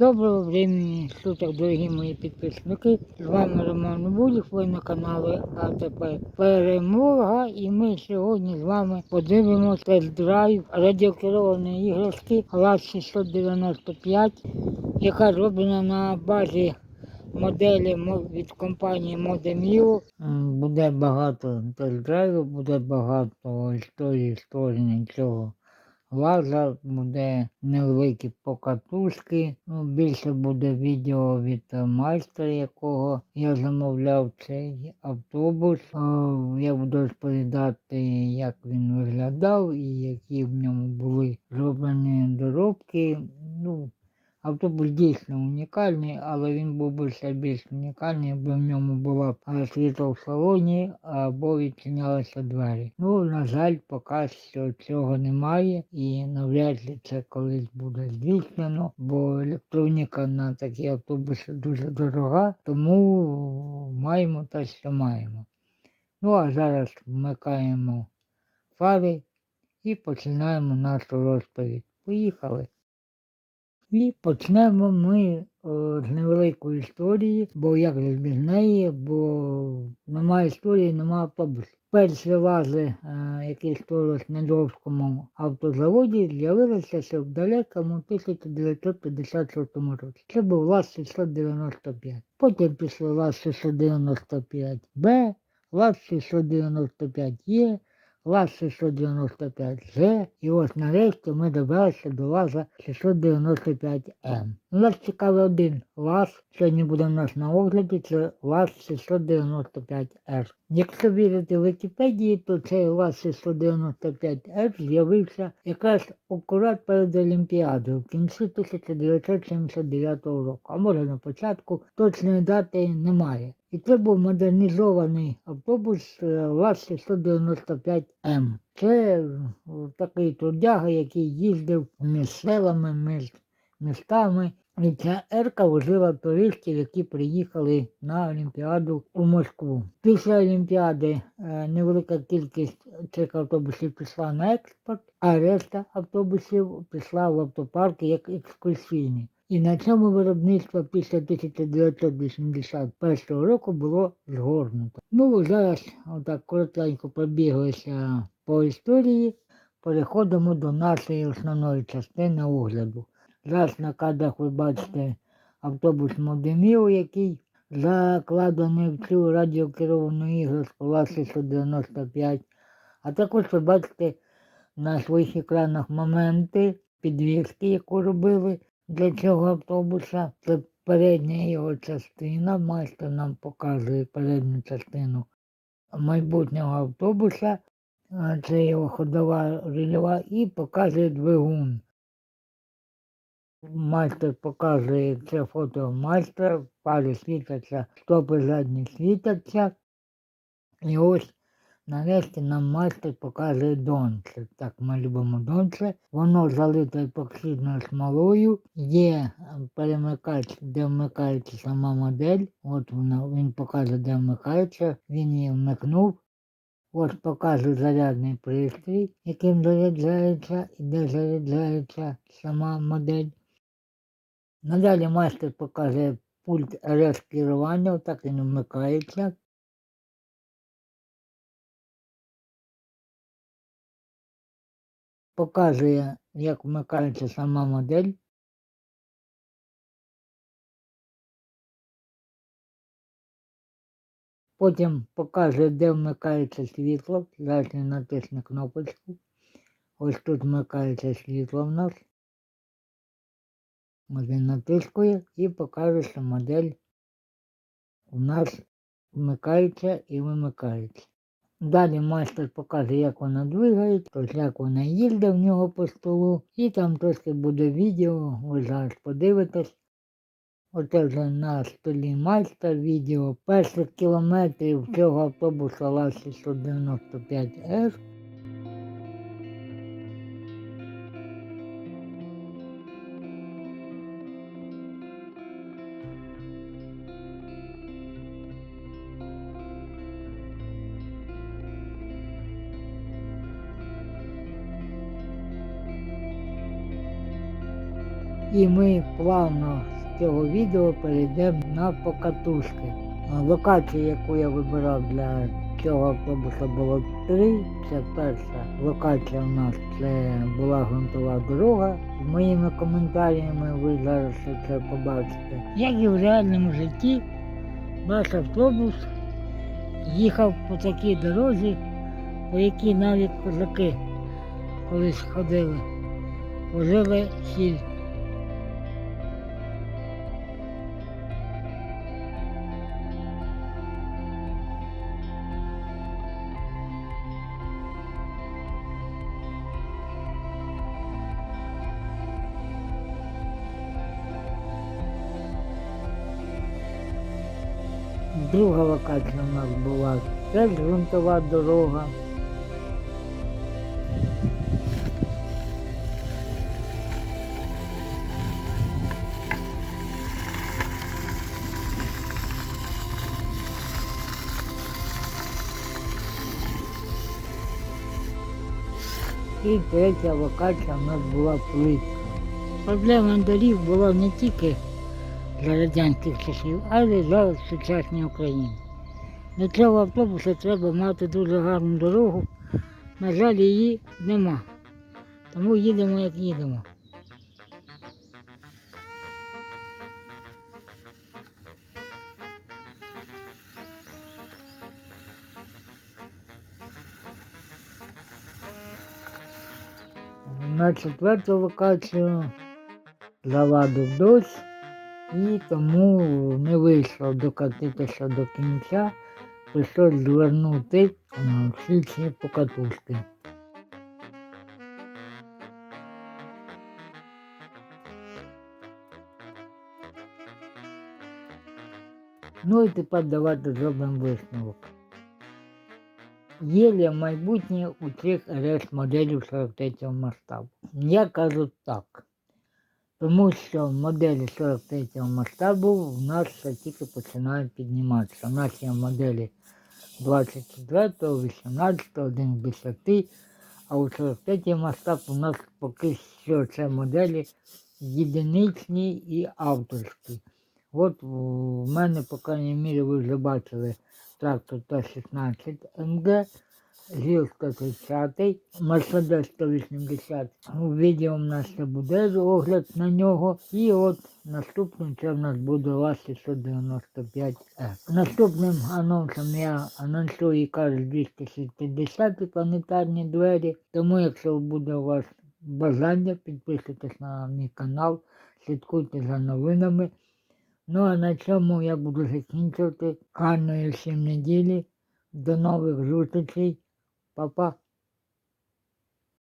Доброго времени суток, дорогі мої підписники. З вами Роман Буліх, ви на каналі АТП Перемога. І ми сьогодні з вами подивимося тест-драйв радіокерованої іграшки ЛАЗ 695, яка зроблена на базі моделі від компанії Modemio. Буде багато тест-драйвів, буде багато історії створення цього лаза, буде невеликі покатушки. Ну, більше буде відео від майстра, якого я замовляв цей автобус. Я буду розповідати, як він виглядав і які в ньому були зроблені доробки. Ну, Автобус дійсно унікальний, але він був би ще більш унікальний, бо в ньому було б е, світло в салоні або відчинялися двері. Ну, на жаль, поки що цього немає і навряд чи це колись буде здійснено, бо електроніка на такі автобуси дуже дорога, тому маємо те, що маємо. Ну а зараз вмикаємо фари і починаємо нашу розповідь. Поїхали! І почнемо ми о, з невеликої історії, бо як же без неї, бо немає історії, немає автобусу. Перші лази, е, які створились на Львовському автозаводі, з'явилися ще в далекому 1956 році. Це був ЛАЗ 695. Потім пішли ЛАЗ 695Б, ЛАЗ 695Е, ЛАЗ 695З, і ось нарешті ми добралися до ЛАЗа 695М. Нас цікавий один ЛАЗ, сьогодні буде у нас на огляді, це ЛАЗ 695Р. Якщо вірити Вікіпедії, то цей ЛАЗ 695Р з'явився якраз акурат перед Олімпіадою в кінці 1979 року, а може на початку точної дати немає. І це був модернізований автобус е, ЛАЗ 695М. Це е, такий трудяга, який їздив між селами, між містами. І ця ерка возила туристів, які приїхали на Олімпіаду у Москву. Після Олімпіади е, невелика кількість цих автобусів пішла на експорт, а решта автобусів пішла в автопарки як екскурсійні. І на цьому виробництво після 1981 року було згорнуто. Ну, зараз отак коротенько пробіглися по історії. Переходимо до нашої основної частини огляду. Зараз на кадрах ви бачите автобус Модеміо, який закладений в цю радіокеровану іграшку ЛАЗ 695. А також ви бачите на своїх екранах моменти підвіски, яку робили для цього автобуса. Це передня його частина. Майстер нам показує передню частину майбутнього автобуса. Це його ходова рельєва і показує двигун. Майстер показує це фото майстра, пари світяться, стопи задні світяться. І ось нарешті нам майстер показує донце. Так, ми любимо донце. Воно залите епоксидною смолою. Є е, перемикач, де вмикається сама модель. От вона, він показує, де вмикається. Він її вмикнув. Ось показує зарядний пристрій, яким заряджається і де заряджається сама модель. Надалі майстер показує пульт РС керування, отак він вмикається. Показує, як вмикається сама модель. Потім показує, де вмикається світло. Зараз він натисне кнопочку. Ось тут вмикається світло в нас. Він натискує і покаже, що модель у нас вмикається і вимикається. Далі майстер показує, як вона двигається, тобто як вона їздить в нього по столу. І там трошки буде відео, ви зараз подивитесь. Оце вже на столі майстер відео перших кілометрів цього автобуса ЛАЗ 695F. І ми плавно з цього відео перейдемо на покатушки. Локація, яку я вибирав для цього автобуса, було три. Це перша локація у нас це була ґрунтова дорога. З моїми коментарями ви зараз це побачите. Як і в реальному житті, наш автобус їхав по такій дорозі, по якій навіть козаки колись ходили, возили сіль. Друга локація у нас була теж ґрунтова дорога. І третя локація у нас була плитка. Проблема доріг була не тільки за радянських часів, але зараз в сучасній Україні. Для цього автобуса треба мати дуже гарну дорогу. На жаль, її нема. Тому їдемо, як їдемо. На четверту локацію завадив дощ і тому не вийшло докатитися до кінця. Прийшлось звернути е, всі ці покатушки. Ну і тепер давайте зробимо висновок. Є ли майбутнє у цих РС моделів 43 масштабу? Я кажу так. Тому що моделі 43 масштабу в нас ще тільки починають підніматися. У нас є моделі 24, 18, 1 10, а у 43 масштаб у нас поки що це моделі єдиничні і авторські. От в мене, по крайній мірі, ви вже бачили трактор Т-16 МГ, ГІЛ 130, Мерседес 180. У відео в нас ще буде огляд на нього. І от наступним це в нас буде ЛАЗ 695 е Наступним анонсом я анонсую КАР 260 планетарні двері. Тому, якщо буде у вас бажання, підписуйтесь на мій канал, слідкуйте за новинами. Ну а на цьому я буду закінчувати. Гарної всім неділі. До нових зустрічей. Papa.